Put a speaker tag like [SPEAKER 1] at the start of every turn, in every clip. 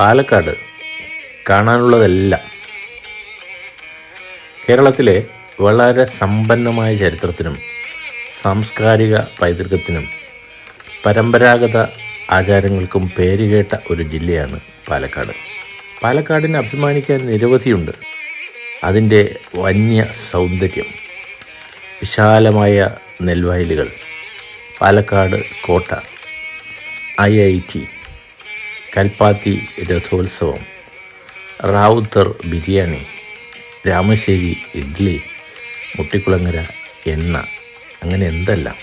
[SPEAKER 1] പാലക്കാട് കാണാനുള്ളതെല്ലാം കേരളത്തിലെ വളരെ സമ്പന്നമായ ചരിത്രത്തിനും സാംസ്കാരിക പൈതൃകത്തിനും പരമ്പരാഗത ആചാരങ്ങൾക്കും പേരുകേട്ട ഒരു ജില്ലയാണ് പാലക്കാട്. പാലക്കാടിനെ അഭിമാനിക്കാൻ നിരവധിയുണ്ട്. അതിന്റെ വന്യ സൗന്ദര്യം വിശാലമായ നെൽവയലുകൾ പാലക്കാട് കോട്ട ഐ ഐ ടി കൽപ്പാത്തി രഥോത്സവം. റാവുത്തർ ബിരിയാണി രാമശ്ശേരി ഇഡ്ഡലി മുട്ടിക്കുളങ്ങര എണ്ണ അങ്ങനെ എന്തെല്ലാം?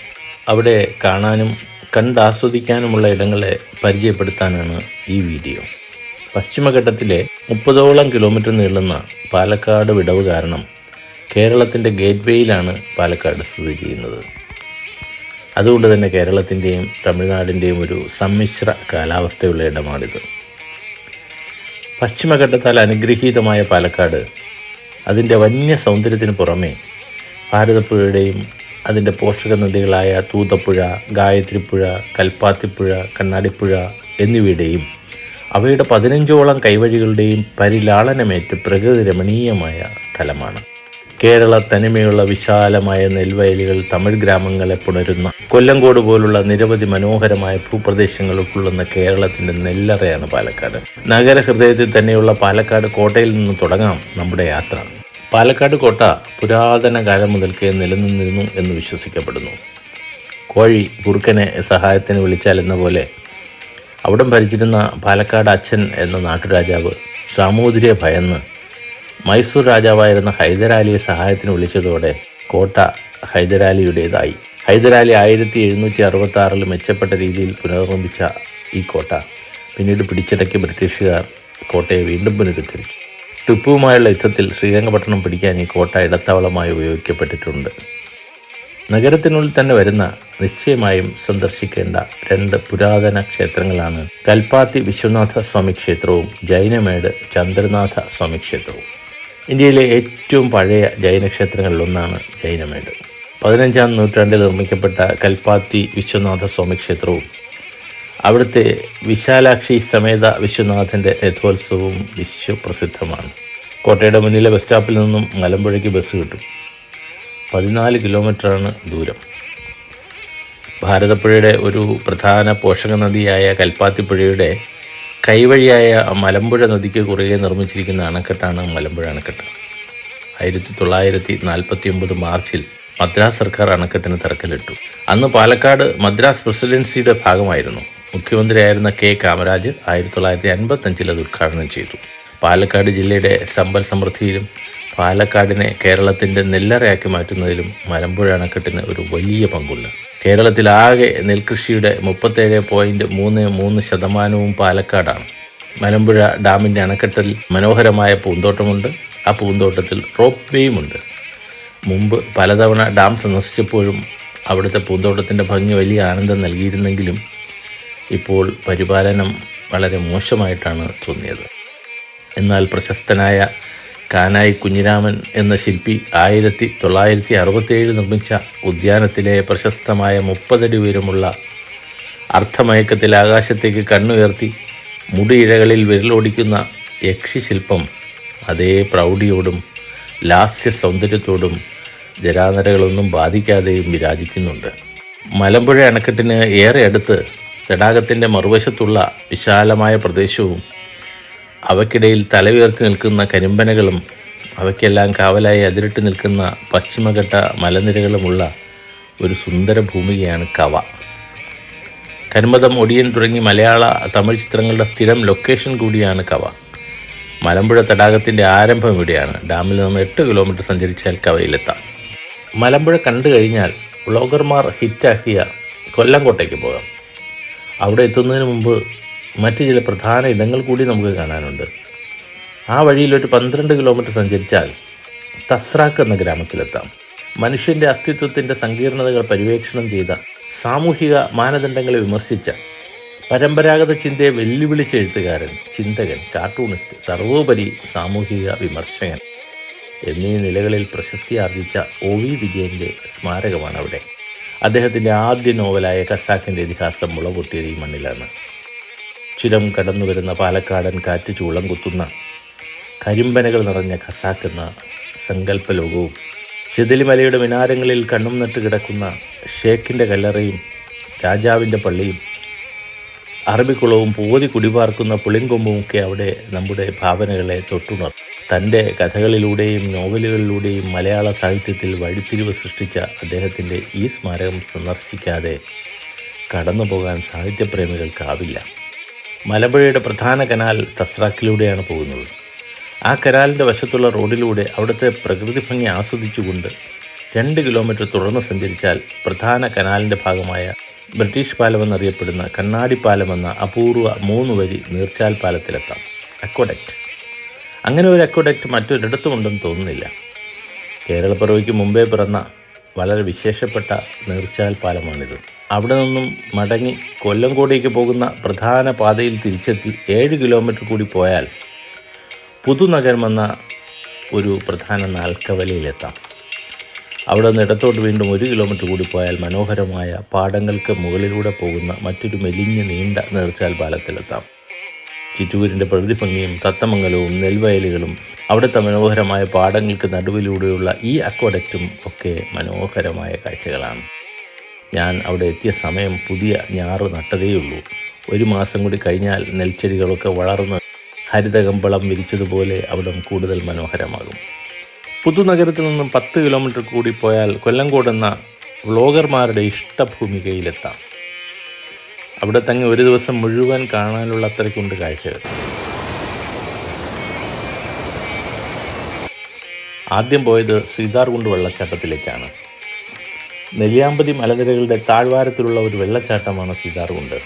[SPEAKER 1] അവിടെ കാണാനും കണ്ടാസ്വദിക്കാനുമുള്ള ഇടങ്ങളെ പരിചയപ്പെടുത്താനാണ് ഈ വീഡിയോ. പശ്ചിമഘട്ടത്തിലെ മുപ്പതോളം കിലോമീറ്റർ നീളുന്ന പാലക്കാട് വിടവ് കാരണം കേരളത്തിന്റെ ഗേറ്റ്വേയിലാണ് പാലക്കാട് സ്ഥിതി ചെയ്യുന്നത്. അതുകൊണ്ട് തന്നെ കേരളത്തിന്റെയും തമിഴ്നാടിന്റെയും ഒരു സമ്മിശ്ര കാലാവസ്ഥയുള്ള ഇടമാണിത്. പശ്ചിമഘട്ടത്താൽ അനുഗ്രഹീതമായ പാലക്കാട് അതിന്റെ വന്യ സൗന്ദര്യത്തിന് പുറമേ ഭാരതപ്പുഴയുടെയും അതിന്റെ പോഷക നദികളായ തൂതപ്പുഴ ഗായത്രിപ്പുഴ കൽപ്പാത്തിപ്പുഴ കണ്ണാടിപ്പുഴ എന്നിവയുടെയും അവയുടെ പതിനഞ്ചോളം കൈവഴികളുടെയും പരിലാളനമേറ്റ് പ്രകൃതി രമണീയമായ സ്ഥലമാണ്. കേരള തനിമയുള്ള വിശാലമായ നെൽവയലുകൾ തമിഴ് ഗ്രാമങ്ങളെ പുണരുന്ന കൊല്ലങ്കോട് പോലുള്ള നിരവധി മനോഹരമായ ഭൂപ്രദേശങ്ങൾ ഉൾക്കൊള്ളുന്ന കേരളത്തിന്റെ നെല്ലറയാണ് പാലക്കാട്. നഗരഹൃദയത്തിൽ തന്നെയുള്ള പാലക്കാട് കോട്ടയിൽ നിന്ന് തുടങ്ങാം നമ്മുടെ യാത്ര. പാലക്കാട് കോട്ട പുരാതന കാലം മുതൽക്കേ നിലനിന്നിരുന്നു എന്ന് വിശ്വസിക്കപ്പെടുന്നു. കോഴി കുറുക്കനെ സഹായത്തിന് വിളിച്ചാൽ എന്ന പോലെ അവിടം ഭരിച്ചിരുന്ന പാലക്കാട് അച്ഛൻ എന്ന നാട്ടുരാജാവ് സാമൂതിരിയെ ഭയന്ന് മൈസൂർ രാജാവായിരുന്ന ഹൈദരാലിയെ സഹായത്തിന് വിളിച്ചതോടെ കോട്ട ഹൈദരാലിയുടേതായി. ഹൈദരാലി ആയിരത്തി എഴുന്നൂറ്റി അറുപത്തി ആറിൽ മെച്ചപ്പെട്ട രീതിയിൽ പുനർനിർമ്മിച്ച ഈ കോട്ട. പിന്നീട് പിടിച്ചടക്കിയ ബ്രിട്ടീഷുകാർ കോട്ടയെ വീണ്ടും പുനരുദ്ധരിച്ചു. ടിപ്പുവുമായുള്ള യുദ്ധത്തിൽ ശ്രീരംഗപട്ടണം പിടിക്കാൻ ഈ കോട്ട ഇടത്താവളമായി ഉപയോഗിക്കപ്പെട്ടിട്ടുണ്ട്. നഗരത്തിനുള്ളിൽ തന്നെ വരുന്ന നിശ്ചയമായും സന്ദർശിക്കേണ്ട രണ്ട് പുരാതന ക്ഷേത്രങ്ങളാണ് കൽപ്പാത്തി വിശ്വനാഥ സ്വാമി ക്ഷേത്രവും ജൈനമേട് ചന്ദ്രനാഥ സ്വാമി ക്ഷേത്രവും ഇന്ത്യയിലെ ഏറ്റവും പഴയ ജൈനക്ഷേത്രങ്ങളിലൊന്നാണ് ജൈനമേട്. പതിനഞ്ചാം നൂറ്റാണ്ടിൽ നിർമ്മിക്കപ്പെട്ട കൽപ്പാത്തി വിശ്വനാഥ സ്വാമി ക്ഷേത്രവും അവിടുത്തെ വിശാലാക്ഷി സമേത വിശ്വനാഥന്റെ രഥോത്സവവും വിശ്വപ്രസിദ്ധമാണ്. കോട്ടയുടെ മുന്നിലെ ബസ് സ്റ്റോപ്പിൽ നിന്നും മലമ്പുഴയ്ക്ക് ബസ് കിട്ടും. പതിനാല് കിലോമീറ്ററാണ് ദൂരം. ഭാരതപ്പുഴയുടെ ഒരു പ്രധാന പോഷക നദിയായ കൽപ്പാത്തിപ്പുഴയുടെ കൈവഴിയായ മലമ്പുഴ നദിക്ക് കുറുകെ നിർമ്മിച്ചിരിക്കുന്ന അണക്കെട്ടാണ് മലമ്പുഴ അണക്കെട്ട്. ആയിരത്തി തൊള്ളായിരത്തി നാൽപ്പത്തി ഒമ്പത് മാർച്ചിൽ മദ്രാസ് സർക്കാർ അണക്കെട്ടിന് തറക്കല്ലിട്ടു. അന്ന് പാലക്കാട് മദ്രാസ് പ്രസിഡൻസിയുടെ ഭാഗമായിരുന്നു. മുഖ്യമന്ത്രിയായിരുന്ന കെ കാമരാജ് ആയിരത്തി തൊള്ളായിരത്തി അൻപത്തഞ്ചിൽ അത് ഉദ്ഘാടനം ചെയ്തു. പാലക്കാട് ജില്ലയുടെ സമ്പൽ സമൃദ്ധിയിലും പാലക്കാടിനെ കേരളത്തിന്റെ നെല്ലറയാക്കി മാറ്റുന്നതിലും മലമ്പുഴ അണക്കെട്ടിന് ഒരു വലിയ പങ്കുണ്ട്. കേരളത്തിലാകെ നെൽകൃഷിയുടെ മുപ്പത്തേഴ് പോയിന്റ് മൂന്ന് മൂന്ന് ശതമാനവും പാലക്കാടാണ്. മലമ്പുഴ ഡാമിന്റെ അണക്കെട്ടിൽ മനോഹരമായ പൂന്തോട്ടമുണ്ട്. ആ പൂന്തോട്ടത്തിൽ റോപ്പ് വേയുമുണ്ട് മുമ്പ് പലതവണ ഡാം സന്ദർശിച്ചപ്പോഴും അവിടുത്തെ പൂന്തോട്ടത്തിന്റെ ഭംഗി വലിയ ആനന്ദം നൽകിയിരുന്നെങ്കിലും ഇപ്പോൾ പരിപാലനം വളരെ മോശമായിട്ടാണ് തോന്നിയത്. എന്നാൽ പ്രശസ്തനായ കാനായി കുഞ്ഞിരാമൻ എന്ന ശില്പി ആയിരത്തി തൊള്ളായിരത്തി അറുപത്തിയേഴിൽ നിർമ്മിച്ച ഉദ്യാനത്തിലെ പ്രശസ്തമായ മുപ്പതടി ഉയരമുള്ള അർത്ഥമയക്കത്തിൽ ആകാശത്തേക്ക് കണ്ണുയർത്തി മുടിയിഴകളിൽ വിരലോടിക്കുന്ന യക്ഷിശില്പം അതേ പ്രൗഢിയോടും ലാസ്യ സൗന്ദര്യത്തോടും ജരാനരകളൊന്നും ബാധിക്കാതെയും വിരാജിക്കുന്നുണ്ട്. മലമ്പുഴ അണക്കെട്ടിന് ഏറെ അടുത്ത് തടാകത്തിന്റെ മറുവശത്തുള്ള വിശാലമായ പ്രദേശവും അവയ്ക്കിടയിൽ തലയുയർത്തി നിൽക്കുന്ന കരിമ്പനകളും അവയ്ക്കെല്ലാം കാവലായി അതിരിട്ട് നിൽക്കുന്ന പശ്ചിമഘട്ട മലനിരകളുമുള്ള ഒരു സുന്ദര ഭൂമികയാണ് കവ. കരിമ്പതം ഒടിയൻ തുടങ്ങി മലയാള തമിഴ് ചിത്രങ്ങളുടെ സ്ഥിരം ലൊക്കേഷൻ കൂടിയാണ് കവ. മലമ്പുഴ തടാകത്തിന്റെ ആരംഭം ഇവിടെയാണ്. ഡാമിൽ നിന്ന് എട്ട് കിലോമീറ്റർ സഞ്ചരിച്ചാൽ കവയിലെത്താം. മലമ്പുഴ കണ്ടു കഴിഞ്ഞാൽ വ്ളോഗർമാർ ഹിറ്റാക്കിയ കൊല്ലംകോട്ടയ്ക്ക് പോകാം. അവിടെ എത്തുന്നതിന് മുമ്പ് മറ്റ് ചില പ്രധാന ഇടങ്ങൾ കൂടി നമുക്ക് കാണാനുണ്ട്. ആ വഴിയിൽ ഒരു പന്ത്രണ്ട് കിലോമീറ്റർ സഞ്ചരിച്ചാൽ തസ്രാക്ക് എന്ന ഗ്രാമത്തിലെത്താം. മനുഷ്യന്റെ അസ്തിത്വത്തിന്റെ സങ്കീർണതകൾ പര്യവേക്ഷണം ചെയ്ത സാമൂഹിക മാനദണ്ഡങ്ങളെ വിമർശിച്ച പരമ്പരാഗത ചിന്തയെ വെല്ലുവിളിച്ച എഴുത്തുകാരൻ ചിന്തകൻ കാർട്ടൂണിസ്റ്റ് സർവോപരി സാമൂഹിക വിമർശകൻ എന്നീ നിലകളിൽ പ്രശസ്തി ആർജിച്ച ഒ വി വിജയന്റെ സ്മാരകമാണ് അവിടെ അദ്ദേഹത്തിന്റെ ആദ്യ നോവലായ കസാക്കിന്റെ ഇതിഹാസം മുളപൊട്ടിയത് ഈ മണ്ണിലാണ്. ചുരം കടന്നു വരുന്ന പാലക്കാടൻ കാറ്റ് ചൂളം കുത്തുന്ന കരിമ്പനകൾ നിറഞ്ഞ കസാക്കുന്ന സങ്കല്പ ലോകവും ചിതലിമലയുടെ മിനാരങ്ങളിൽ കണ്ണും നട്ട് കിടക്കുന്ന ഷേഖിന്റെ കല്ലറയും രാജാവിന്റെ പള്ളിയും അറബിക്കുളവും പോതി കുടിപാർക്കുന്ന പുളിങ്കൊമ്പുമൊക്കെ അവിടെ നമ്മുടെ ഭാവനകളെ തൊട്ടുണർ തന്റെ കഥകളിലൂടെയും നോവലുകളിലൂടെയും മലയാള സാഹിത്യത്തിൽ വഴിത്തിരിവ് സൃഷ്ടിച്ച അദ്ദേഹത്തിന്റെ ഈ സ്മാരകം സന്ദർശിക്കാതെ കടന്നു പോകാൻ സാഹിത്യപ്രേമികൾക്കാവില്ല. മലമ്പുഴയുടെ പ്രധാന കനാൽ തസ്രാക്കിലൂടെയാണ് പോകുന്നത്. ആ കനാലിന്റെ വശത്തുള്ള റോഡിലൂടെ അവിടുത്തെ പ്രകൃതി ഭംഗി ആസ്വദിച്ചുകൊണ്ട് രണ്ട് കിലോമീറ്റർ തുടർന്ന് സഞ്ചരിച്ചാൽ പ്രധാന കനാലിന്റെ ഭാഗമായ ബ്രിട്ടീഷ് പാലം എന്നറിയപ്പെടുന്ന കണ്ണാടി പാലം എന്ന അപൂർവ മൂന്ന് വരി നീർച്ചാൽ പാലത്തിലെത്താം. അക്വഡക്റ്റ്. അങ്ങനെ ഒരു അക്വഡക്റ്റ് മറ്റൊരിടത്തുമുണ്ടെന്ന് തോന്നുന്നില്ല. കേരളപ്പിറവിക്ക് മുമ്പേ പിറന്ന വളരെ വിശേഷപ്പെട്ട നീർച്ചാൽ പാലമാണിത്. അവിടെ നിന്നും മടങ്ങി കൊല്ലംകോടേക്ക് പോകുന്ന പ്രധാന പാതയിൽ തിരിച്ചെത്തി ഏഴ് കിലോമീറ്റർ കൂടി പോയാൽ പുതുനഗരം എന്ന ഒരു പ്രധാന നാൽക്കവലയിലെത്താം. അവിടെ നിന്ന് ഇടത്തോട്ട് വീണ്ടും ഒരു കിലോമീറ്റർ കൂടി പോയാൽ മനോഹരമായ പാടങ്ങൾക്ക് മുകളിലൂടെ പോകുന്ന മറ്റൊരു മെലിഞ്ഞ് നീണ്ട നീർച്ചാൽ പാലത്തിലെത്താം. ചിറ്റൂരിന്റെ പ്രകൃതി ഭംഗിയും തത്തമംഗലവും നെൽവയലുകളും അവിടുത്തെ മനോഹരമായ പാടങ്ങൾക്ക് നടുവിലൂടെയുള്ള ഈ അക്വഡക്റ്റും ഒക്കെ മനോഹരമായ കാഴ്ചകളാണ്. ഞാൻ അവിടെ എത്തിയ സമയം പുതിയ ഞാറ് നട്ടതേയുള്ളൂ. ഒരു മാസം കൂടി കഴിഞ്ഞാൽ നെൽച്ചെടികളൊക്കെ വളർന്ന് ഹരിതകമ്പളം വിരിച്ചതുപോലെ അവിടം കൂടുതൽ മനോഹരമാകും. പുതുനഗരത്തിൽ നിന്നും പത്ത് കിലോമീറ്റർ കൂടി പോയാൽ കൊല്ലങ്കോട് എന്ന വ്ളോഗർമാരുടെ ഇഷ്ടഭൂമികയിലെത്താം. അവിടെ തങ്ങി ഒരു ദിവസം മുഴുവൻ കാണാനുള്ള അത്രയ്ക്കുണ്ട് കാഴ്ചകൾ. ആദ്യം പോയത് സീതാർകുണ്ട് വെള്ളച്ചാട്ടത്തിലേക്കാണ്. നെല്ലിയാമ്പതി മലനിരകളുടെ താഴ്വാരത്തിലുള്ള ഒരു വെള്ളച്ചാട്ടമാണ് സീതാർകുണ്ട്.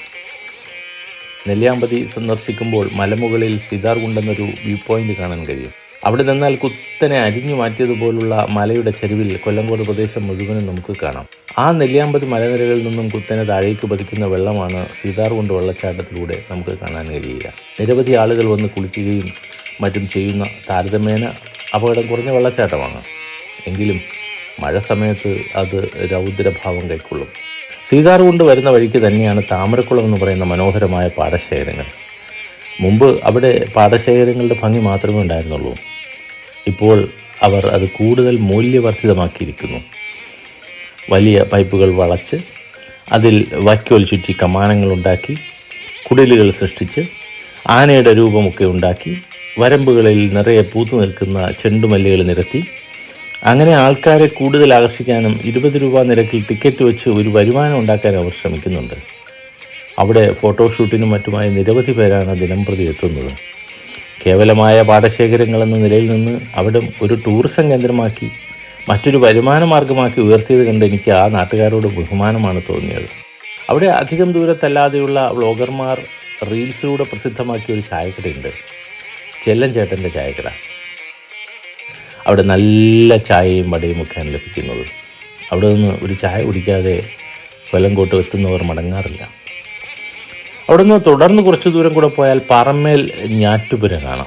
[SPEAKER 1] നെല്ലിയാമ്പതി സന്ദർശിക്കുമ്പോൾ മലമുകളിൽ സീതാർകുണ്ട് എന്നൊരു വ്യൂ പോയിന്റ് കാണാൻ കഴിയും. അവിടെ നിന്നാൽ കുത്തനെ അരിഞ്ഞു മാറ്റിയതുപോലുള്ള മലയുടെ ചരിവിൽ കൊല്ലങ്കോട് പ്രദേശം മുഴുവനും നമുക്ക് കാണാം. ആ നെല്ലിയാമ്പതി മലനിരകളിൽ നിന്നും കുത്തനെ താഴേക്ക് പതിക്കുന്ന വെള്ളമാണ് സീതാർകുണ്ട് വെള്ളച്ചാട്ടത്തിലൂടെ നമുക്ക് കാണാൻ കഴിയുക. നിരവധി ആളുകൾ വന്ന് കുളിക്കുകയും മറ്റും ചെയ്യുന്ന താരതമ്യേന അപകടം കുറഞ്ഞ വെള്ളച്ചാട്ടമാണ്. എങ്കിലും മഴ സമയത്ത് അത് രൗദ്രഭാവം കൈക്കൊള്ളും. സീതാർകുണ്ട് വരുന്ന വഴിക്ക് തന്നെയാണ് താമരക്കുളം എന്ന് പറയുന്ന മനോഹരമായ പാടശേഖരങ്ങൾ. മുമ്പ് അവിടെ പാടശേഖരങ്ങളുടെ ഭംഗി മാത്രമേ ഉണ്ടായിരുന്നുള്ളൂ. ഇപ്പോൾ അവർ അത് കൂടുതൽ മൂല്യവർദ്ധിതമാക്കിയിരിക്കുന്നു. വലിയ പൈപ്പുകൾ വളച്ച് അതിൽ വൈക്കോൽ ചുറ്റി കമാനങ്ങൾ ഉണ്ടാക്കി കുടിലുകൾ സൃഷ്ടിച്ച് ആനയുടെ രൂപമൊക്കെ ഉണ്ടാക്കി വരമ്പുകളിൽ നിറയെ പൂത്തു നിൽക്കുന്ന ചെണ്ടുമല്ലികൾ നിരത്തി അങ്ങനെ ആൾക്കാരെ കൂടുതൽ ആകർഷിക്കാനും ഇരുപത് രൂപ നിരക്കിൽ ടിക്കറ്റ് വെച്ച് ഒരു വരുമാനം ഉണ്ടാക്കാൻ അവർ ശ്രമിക്കുന്നുണ്ട്. അവിടെ ഫോട്ടോഷൂട്ടിനും മറ്റുമായി നിരവധി പേരാണ് ദിനംപ്രതി എത്തുന്നത്. കേവലമായ പാടശേഖരങ്ങൾ എന്ന നിലയിൽ നിന്ന് അവിടെ ഒരു ടൂറിസം കേന്ദ്രമാക്കി മറ്റൊരു വരുമാന മാർഗമാക്കി ഉയർത്തിയത് കണ്ട് എനിക്ക് ആ നാട്ടുകാരോട് ബഹുമാനമാണ് തോന്നിയത്. അവിടെ അധികം ദൂരത്തല്ലാതെയുള്ള വ്ളോഗർമാർ റീൽസിലൂടെ പ്രസിദ്ധമാക്കിയ ഒരു ചായക്കടയുണ്ട്. ചെല്ലൻ ചേട്ടന്റെ ചായക്കട. അവിടെ നല്ല ചായയും വടയും ഒക്കെയാണ് ലഭിക്കുന്നത്. അവിടെ നിന്ന് ഒരു ചായ കുടിക്കാതെ കൊല്ലംകോട്ട് എത്തുന്നവർ മടങ്ങാറില്ല. അവിടെ നിന്ന് തുടർന്ന് കുറച്ച് ദൂരം കൂടെ പോയാൽ പറമ്മേൽ ഞാറ്റുപുര കാണാം.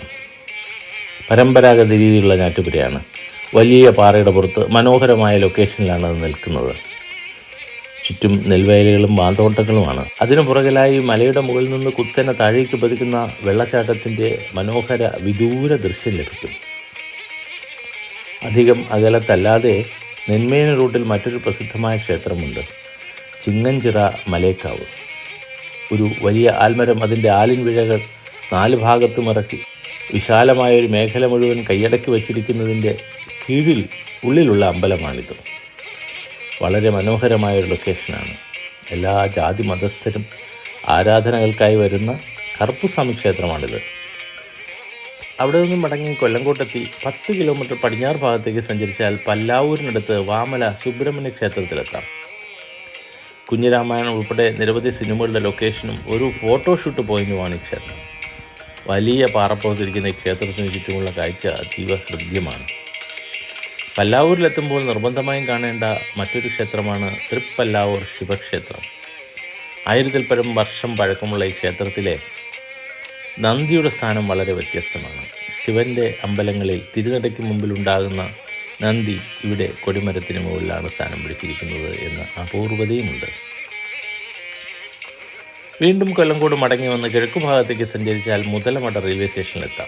[SPEAKER 1] പരമ്പരാഗത രീതിയിലുള്ള ഞാറ്റുപുരയാണ്. വലിയ പാറയുടെ പുറത്ത് മനോഹരമായ ലൊക്കേഷനിലാണ് അത് നിൽക്കുന്നത്. ചുറ്റും നെൽവയലുകളും മാന്തോട്ടങ്ങളുമാണ് അതിനു പുറകിലായി മലയുടെ മുകളിൽ നിന്ന് കുത്തനെ താഴേക്ക് പതിക്കുന്ന വെള്ളച്ചാട്ടത്തിന്റെ മനോഹര വിദൂര ദൃശ്യം ലഭിക്കും. അധികം അകലത്തല്ലാതെ നെന്മേന റൂട്ടിൽ മറ്റൊരു പ്രസിദ്ധമായ ക്ഷേത്രമുണ്ട് ചിങ്ങഞ്ചിറ മലേക്കാവ്. ഒരു വലിയ ആൽമരം അതിന്റെ ആലിൻ വിഴകൾ നാല് ഭാഗത്തും ഇറക്കി വിശാലമായ ഒരു മേഖല മുഴുവൻ കൈയടക്കി വച്ചിരിക്കുന്നതിന്റെ കീഴിൽ ഉള്ളിലുള്ള അമ്പലമാണിത്. വളരെ മനോഹരമായ ഒരു ലൊക്കേഷനാണ്. എല്ലാ ജാതി മതസ്ഥരും ആരാധനകൾക്കായി വരുന്ന കറുപ്പുസ്വാമി ക്ഷേത്രമാണിത്. അവിടെ നിന്നും മടങ്ങി കൊല്ലങ്കോട്ടെത്തി പത്ത് കിലോമീറ്റർ പടിഞ്ഞാറ് ഭാഗത്തേക്ക് സഞ്ചരിച്ചാൽ പല്ലാവൂരിനടുത്ത് വാമല സുബ്രഹ്മണ്യ ക്ഷേത്രത്തിലെത്താം. കുഞ്ഞിരാമായണം ഉൾപ്പെടെ നിരവധി സിനിമകളുടെ ലൊക്കേഷനും ഒരു ഫോട്ടോഷൂട്ട് പോയിന്റുമാണ് ഈ ക്ഷേത്രം. വലിയ പാറപ്പുറത്തിരിക്കുന്ന ഈ ക്ഷേത്രത്തിന് ചുറ്റുമുള്ള കാഴ്ച അതീവ ഹൃദ്യമാണ്. പല്ലാവൂരിലെത്തുമ്പോൾ നിർബന്ധമായും കാണേണ്ട മറ്റൊരു ക്ഷേത്രമാണ് തൃപ്പല്ലാവൂർ ശിവക്ഷേത്രം. ആയിരത്തിൽ പരം വർഷം പഴക്കമുള്ള ഈ ക്ഷേത്രത്തിലെ നന്ദിയുടെ സ്ഥാനം വളരെ വ്യത്യസ്തമാണ്. ശിവന്റെ അമ്പലങ്ങളിൽ തിരുനടയ്ക്ക് മുമ്പിലുണ്ടാകുന്ന നന്ദി ഇവിടെ കൊടിമരത്തിന് മുകളിലാണ് സ്ഥാനം പിടിച്ചിരിക്കുന്നത് എന്ന അപൂർവതയുമുണ്ട്. വീണ്ടും കൊല്ലംകോട് മടങ്ങി വന്ന് കിഴക്കു ഭാഗത്തേക്ക് സഞ്ചരിച്ചാൽ മുതലമട റെയിൽവേ സ്റ്റേഷനിലെത്താം.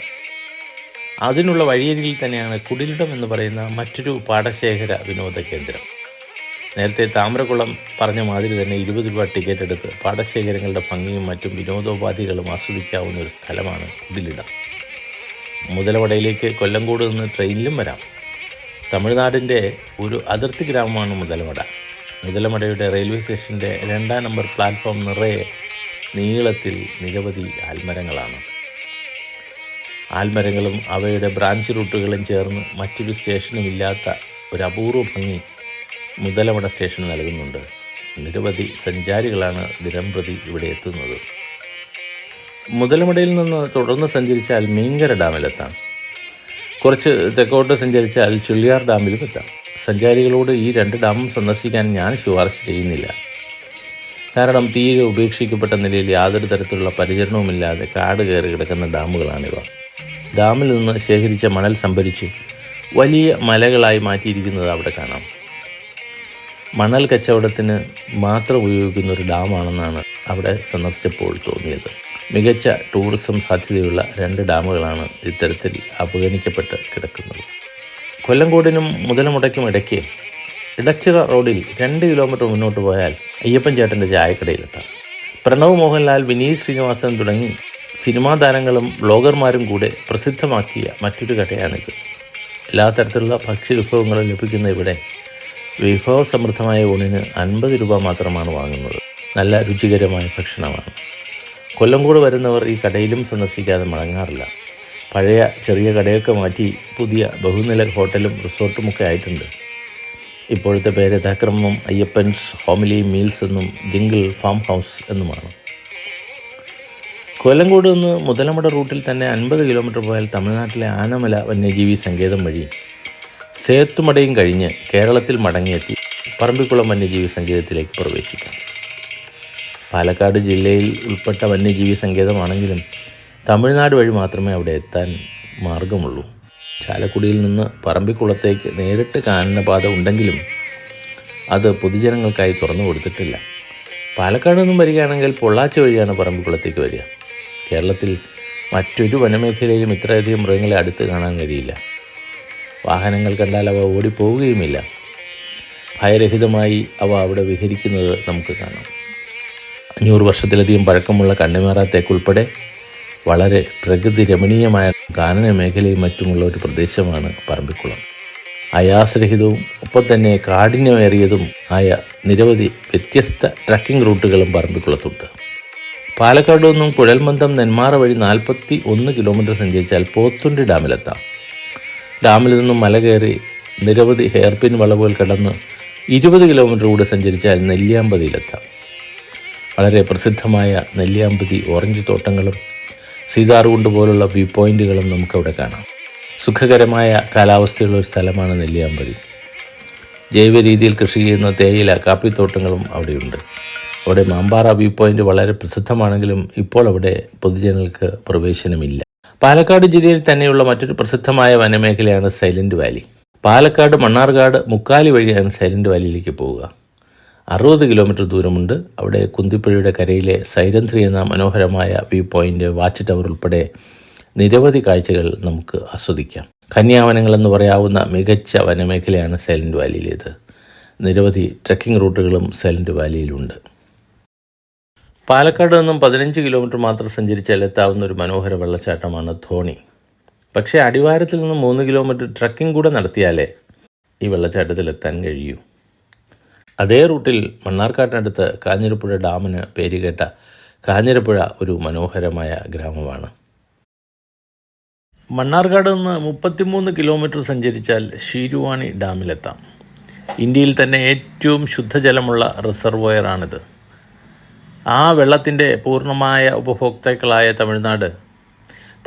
[SPEAKER 1] അതിനുള്ള വഴിയരികിൽ തന്നെയാണ് കുടിലിടം എന്ന് പറയുന്ന മറ്റൊരു പാടശേഖര വിനോദ കേന്ദ്രം. നേരത്തെ താമരക്കുളം പറഞ്ഞ മാതിരി തന്നെ ഇരുപത് രൂപ ടിക്കറ്റ് എടുത്ത് പാടശേഖരങ്ങളുടെ ഭംഗിയും മറ്റും വിനോദോപാധികളും ആസ്വദിക്കാവുന്ന ഒരു സ്ഥലമാണ് കുടിലിടം. മുതലവടയിലേക്ക് കൊല്ലംകോട് നിന്ന് ട്രെയിനിലും വരാം. തമിഴ്നാടിന്റെ ഒരു അതിർത്തി ഗ്രാമമാണ് മുതലമട മുതലമടയുടെ റെയിൽവേ സ്റ്റേഷന്റെ രണ്ടാം നമ്പർ പ്ലാറ്റ്ഫോം നിറയെ നീളത്തിൽ നിരവധി ആൽമരങ്ങളാണ്. ആൽമരങ്ങളും അവയുടെ ബ്രാഞ്ച് റൂട്ടുകളും ചേർന്ന് മറ്റൊരു സ്റ്റേഷനും ഇല്ലാത്ത ഒരു അപൂർവ ഭംഗി മുതലമട സ്റ്റേഷൻ നൽകുന്നുണ്ട്. നിരവധി സഞ്ചാരികളാണ് ദിനംപ്രതി ഇവിടെ എത്തുന്നത്. മുതലമടയിൽ നിന്ന് തുടർന്ന് സഞ്ചരിച്ചാൽ മീങ്കര ഡാമിലെത്താം. കുറച്ച് തെക്കോട്ട് സഞ്ചരിച്ചാൽ ചുള്ളിയാർ ഡാമിലും എത്താം സഞ്ചാരികളോട് ഈ രണ്ട് ഡാമും സന്ദർശിക്കാൻ ഞാൻ ശുപാർശ ചെയ്യുന്നില്ല. കാരണം തീരെ ഉപേക്ഷിക്കപ്പെട്ട നിലയിൽ യാതൊരു തരത്തിലുള്ള പരിചരണവുമില്ലാതെ കാട് കയറി കിടക്കുന്ന ഡാമുകളാണിവ. ഡാമിൽ നിന്ന് ശേഖരിച്ച മണൽ സംഭരിച്ച് വലിയ മലകളായി മാറ്റിയിരിക്കുന്നത് അവിടെ കാണാം. മണൽ കച്ചവടത്തിന് മാത്രം ഉപയോഗിക്കുന്ന ഒരു ഡാമാണെന്നാണ് അവിടെ സന്ദർശിച്ചപ്പോൾ തോന്നിയത്. മികച്ച ടൂറിസം സാധ്യതയുള്ള രണ്ട് ഡാമുകളാണ് ഇത്തരത്തിൽ അവഗണിക്കപ്പെട്ട് കിടക്കുന്നത്. കൊല്ലംകോടിനും മുതലമുടയ്ക്കും ഇടയ്ക്ക് ഇടച്ചിറ റോഡിൽ രണ്ട് കിലോമീറ്റർ മുന്നോട്ട് പോയാൽ അയ്യപ്പൻ ചേട്ടന്റെ ചായക്കടയിലെത്താം. പ്രണവ് മോഹൻലാൽ വിനീത് ശ്രീനിവാസൻ തുടങ്ങി സിനിമാ താരങ്ങളും ബ്ലോഗർമാരും കൂടെ പ്രസിദ്ധമാക്കിയ മറ്റൊരു കടയാണിത് എല്ലാ തരത്തിലുള്ള ഭക്ഷ്യവിഭവങ്ങളും ലഭിക്കുന്ന ഇവിടെ വിഭവസമൃദ്ധമായ ഊണിന് അൻപത് രൂപ മാത്രമാണ് വാങ്ങുന്നത്. നല്ല രുചികരമായ ഭക്ഷണമാണ്. കൊല്ലംകോട് വരുന്നവർ ഈ കടയിലും സന്ദർശിക്കാതെ മടങ്ങാറില്ല. പഴയ ചെറിയ കടയൊക്കെ മാറ്റി പുതിയ ബഹുനില ഹോട്ടലും റിസോർട്ടുമൊക്കെ ആയിട്ടുണ്ട്. ഇപ്പോഴത്തെ പേര് യഥാക്രമം അയ്യപ്പൻസ് ഹോമിലി മീൽസ് എന്നും ജിങ്കിൾ ഫാം ഹൗസ് എന്നുമാണ്. കൊല്ലംകോട് നിന്ന് മുതലമട റൂട്ടിൽ തന്നെ അൻപത് കിലോമീറ്റർ പോയാൽ തമിഴ്നാട്ടിലെ ആനമല വന്യജീവി സങ്കേതം വഴി സേത്തുമടയും കഴിഞ്ഞ് കേരളത്തിൽ മടങ്ങിയെത്തി പറമ്പിക്കുളം വന്യജീവി സങ്കേതത്തിലേക്ക് പ്രവേശിക്കാം. പാലക്കാട് ജില്ലയിൽ ഉൾപ്പെട്ട വന്യജീവി സങ്കേതമാണെങ്കിലും തമിഴ്നാട് വഴി മാത്രമേ അവിടെ എത്താൻ മാർഗമുള്ളൂ. ചാലക്കുടിയിൽ നിന്ന് പറമ്പിക്കുളത്തേക്ക് നേരിട്ട് കാനനപാത ഉണ്ടെങ്കിലും അത് പൊതുജനങ്ങൾക്കായി തുറന്നു കൊടുത്തിട്ടില്ല. പാലക്കാട് നിന്നും വരികയാണെങ്കിൽ പൊള്ളാച്ചി വഴിയാണ് പറമ്പിക്കുളത്തേക്ക് വരിക. കേരളത്തിൽ മറ്റൊരു വനമേഖലയിലും ഇത്രയധികം മൃഗങ്ങളെ അടുത്ത് കാണാൻ കഴിയില്ല. വാഹനങ്ങൾ കണ്ടാൽ അവ ഓടിപ്പോവുകയുമില്ല. ഭയരഹിതമായി അവ അവിടെ വിഹരിക്കുന്നത് നമുക്ക് കാണാം. അഞ്ഞൂറ് വർഷത്തിലധികം പഴക്കമുള്ള കണ്ണിമാറാത്തേക്കുൾപ്പെടെ വളരെ പ്രകൃതി രമണീയമായ കാനന മേഖലയും മറ്റുമുള്ള ഒരു പ്രദേശമാണ് പറമ്പിക്കുളം. അയാസരഹിതവും ഒപ്പം തന്നെ കാഠിന്യമേറിയതും ആയ നിരവധി വ്യത്യസ്ത ട്രക്കിംഗ് റൂട്ടുകളും പറമ്പിക്കുളത്തുണ്ട്. പാലക്കാട് നിന്നും കുഴൽമന്ദം നെന്മാറ വഴി നാൽപ്പത്തി ഒന്ന് കിലോമീറ്റർ സഞ്ചരിച്ചാൽ പോത്തുണ്ടി ഡാമിലെത്താം. ഡാമിൽ നിന്നും മല കയറി നിരവധി ഹെയർപിൻ വളവുകൾ കടന്ന് ഇരുപത് കിലോമീറ്റർ കൂടെ സഞ്ചരിച്ചാൽ നെല്ലിയാമ്പതിയിലെത്താം. വളരെ പ്രസിദ്ധമായ നെല്ലിയാമ്പതി ഓറഞ്ച് തോട്ടങ്ങളും സീതാർകുണ്ട് പോലുള്ള വ്യൂ പോയിന്റുകളും നമുക്കവിടെ കാണാം. സുഖകരമായ കാലാവസ്ഥയുള്ള ഒരു സ്ഥലമാണ് നെല്ലിയാമ്പതി. ജൈവ രീതിയിൽ കൃഷി ചെയ്യുന്ന തേയില കാപ്പിത്തോട്ടങ്ങളും അവിടെയുണ്ട്. അവിടെ മാമ്പാറ വ്യൂ പോയിന്റ് വളരെ പ്രസിദ്ധമാണെങ്കിലും ഇപ്പോൾ അവിടെ പൊതുജനങ്ങൾക്ക് പ്രവേശനമില്ല. പാലക്കാട് ജില്ലയിൽ തന്നെയുള്ള മറ്റൊരു പ്രസിദ്ധമായ വനമേഖലയാണ് സൈലന്റ് വാലി. പാലക്കാട് മണ്ണാർക്കാട് മുക്കാലി വഴിയാണ് സൈലന്റ് വാലിയിലേക്ക് പോവുക. അറുപത് കിലോമീറ്റർ ദൂരമുണ്ട്. അവിടെ കുന്തിപ്പുഴയുടെ കരയിലെ സൈരന്ധ്രി എന്ന മനോഹരമായ വ്യൂ പോയിന്റ് വാച്ച് ടവർ ഉൾപ്പെടെ നിരവധി കാഴ്ചകൾ നമുക്ക് ആസ്വദിക്കാം. കന്യാവനങ്ങൾ എന്ന് പറയാവുന്ന മികച്ച വനമേഖലയാണ് സൈലന്റ് വാലിയിലേത്. നിരവധി ട്രക്കിംഗ് റൂട്ടുകളും സൈലന്റ് വാലിയിലുണ്ട്. പാലക്കാട് നിന്നും പതിനഞ്ച് കിലോമീറ്റർ മാത്രം സഞ്ചരിച്ചാൽ എത്താവുന്ന ഒരു മനോഹര വെള്ളച്ചാട്ടമാണ് ധോണി. പക്ഷേ അടിവാരത്തിൽ നിന്ന് മൂന്ന് കിലോമീറ്റർ ട്രക്കിംഗ് കൂടെ നടത്തിയാലേ ഈ വെള്ളച്ചാട്ടത്തിൽ എത്താൻ കഴിയൂ. അതേ റൂട്ടിൽ മണ്ണാർക്കാട്ടിനടുത്ത് കാഞ്ഞിരപ്പുഴ ഡാമിന് പേരുകേട്ട കാഞ്ഞിരപ്പുഴ ഒരു മനോഹരമായ ഗ്രാമമാണ്. മണ്ണാർക്കാട് നിന്ന് മുപ്പത്തിമൂന്ന് കിലോമീറ്റർ സഞ്ചരിച്ചാൽ ശീരുവാണി ഡാമിലെത്താം. ഇന്ത്യയിൽ തന്നെ ഏറ്റവും ശുദ്ധജലമുള്ള റിസർവോയറാണിത്. ആ വെള്ളത്തിന്റെ പൂർണമായ ഉപഭോക്താക്കളായ തമിഴ്നാട്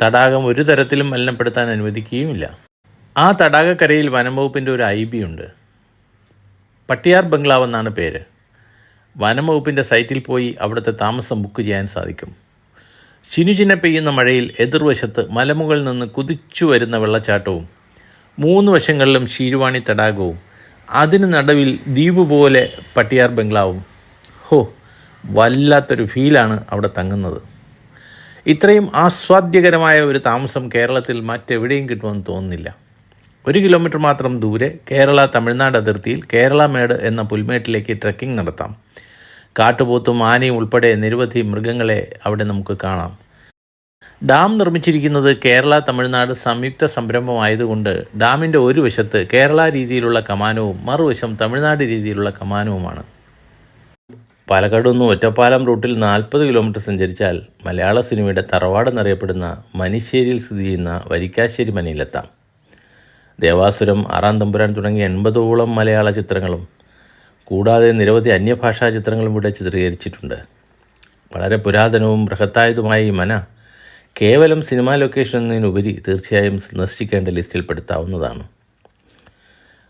[SPEAKER 1] തടാകം ഒരു തരത്തിലും മലിനപ്പെടുത്താൻ അനുവദിക്കുകയുമില്ല. ആ തടാകക്കരയിൽ വനംവകുപ്പിന്റെ ഒരു ഐ ബി ഉണ്ട്. പട്ടിയാർ ബംഗ്ലാവ് എന്നാണ് പേര്. വനം വകുപ്പിന്റെ സൈറ്റിൽ പോയി അവിടുത്തെ താമസം ബുക്ക് ചെയ്യാൻ സാധിക്കും. ചിനുചിന പെയ്യുന്ന മഴയിൽ എതിർവശത്ത് മലമുകളിൽ നിന്ന് കുതിച്ചു വരുന്ന വെള്ളച്ചാട്ടവും മൂന്ന് വശങ്ങളിലും ശീരുവാണി തടാകവും അതിന് നടുവിൽ ദ്വീപ് പോലെ പട്ടിയാർ ബംഗ്ലാവും. ഹോ വല്ലാത്തൊരു ഫീലാണ് അവിടെ തങ്ങുന്നത്. ഇത്രയും ആസ്വാദ്യകരമായ ഒരു താമസം കേരളത്തിൽ മറ്റെവിടെയും കിട്ടുമെന്ന് തോന്നുന്നില്ല. ഒരു കിലോമീറ്റർ മാത്രം ദൂരെ കേരള തമിഴ്നാട് അതിർത്തിയിൽ കേരള മേട് എന്ന പുൽമേട്ടിലേക്ക് ട്രെക്കിംഗ് നടത്താം. കാട്ടുപോത്തും ആനയും ഉൾപ്പെടെ നിരവധി മൃഗങ്ങളെ അവിടെ നമുക്ക് കാണാം. ഡാം നിർമ്മിച്ചിരിക്കുന്നത് കേരള തമിഴ്നാട് സംയുക്ത സംരംഭമായതുകൊണ്ട് ഡാമിന്റെ ഒരു വശത്ത് കേരള രീതിയിലുള്ള കമാനവും മറുവശം തമിഴ്നാട് രീതിയിലുള്ള കമാനവുമാണ്. പാലക്കാട് നിന്ന് ഒറ്റപ്പാലം റൂട്ടിൽ നാൽപ്പത് കിലോമീറ്റർ സഞ്ചരിച്ചാൽ മലയാള സിനിമയുടെ തറവാടെന്നറിയപ്പെടുന്ന മനിശ്ശേരിയിൽ സ്ഥിതി ചെയ്യുന്ന വരിക്കാശ്ശേരി മനയിലെത്താം. ദേവാസുരം ആറാം തമ്പുരാൻ തുടങ്ങിയ എൺപതോളം മലയാള ചിത്രങ്ങളും കൂടാതെ നിരവധി അന്യഭാഷാ ചിത്രങ്ങളും ഇവിടെ ചിത്രീകരിച്ചിട്ടുണ്ട്. വളരെ പുരാതനവും ബൃഹത്തായതുമായ ഈ മന കേവലം സിനിമാ ലൊക്കേഷൻ എന്നതിനുപരി തീർച്ചയായും സന്ദർശിക്കേണ്ട ലിസ്റ്റിൽ പെടുത്താവുന്നതാണ്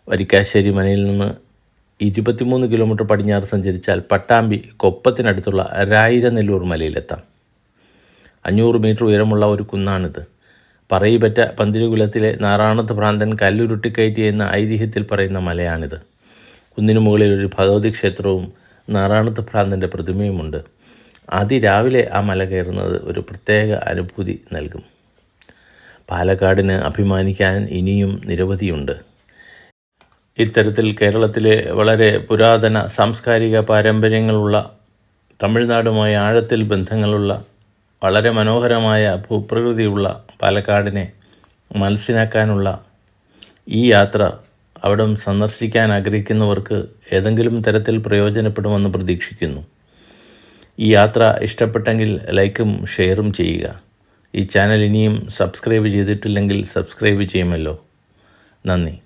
[SPEAKER 1] വരിക്കാശ്ശേരി മനയിൽ നിന്ന് ഇരുപത്തിമൂന്ന് കിലോമീറ്റർ പടിഞ്ഞാറ് സഞ്ചരിച്ചാൽ പട്ടാമ്പി കൊപ്പത്തിനടുത്തുള്ള രായിരനെല്ലൂർ മലയിലെത്താം. അഞ്ഞൂറ് മീറ്റർ ഉയരമുള്ള ഒരു കുന്നാണിത്. പറയിപ്പറ്റ പന്തിരുകുലത്തിലെ നാറാണത്ത് ഭ്രാന്തൻ കല്ലുരുട്ടിക്കയറ്റി എന്ന ഐതിഹ്യത്തിൽ പറയുന്ന മലയാണിത്. കുന്നിനു മുകളിൽ ഒരു ഭഗവതി ക്ഷേത്രവും നാറാണത്ത് ഭ്രാന്തന്റെ പ്രതിമയുമുണ്ട്. അതിരാവിലെ ആ മല കയറുന്നത് ഒരു പ്രത്യേക അനുഭൂതി നൽകും. പാലക്കാടിന് അഭിമാനിക്കാൻ ഇനിയും നിരവധിയുണ്ട്. ഇത്തരത്തിൽ കേരളത്തിലെ വളരെ പുരാതന സാംസ്കാരിക പാരമ്പര്യങ്ങളുള്ള തമിഴ്നാടുമായി ആഴത്തിൽ ബന്ധങ്ങളുള്ള വളരെ മനോഹരമായ ഭൂപ്രകൃതിയുള്ള പാലക്കാടിനെ മനസ്സിലാക്കാനുള്ള ഈ യാത്ര അവിടം സന്ദർശിക്കാൻ ആഗ്രഹിക്കുന്നവർക്ക് ഏതെങ്കിലും തരത്തിൽ പ്രയോജനപ്പെടുമെന്ന് പ്രതീക്ഷിക്കുന്നു. ഈ യാത്ര ഇഷ്ടപ്പെട്ടെങ്കിൽ ലൈക്കും ഷെയറും ചെയ്യുക. ഈ ചാനൽ ഇനിയും സബ്സ്ക്രൈബ് ചെയ്തിട്ടില്ലെങ്കിൽ സബ്സ്ക്രൈബ് ചെയ്യുമല്ലോ. നന്ദി.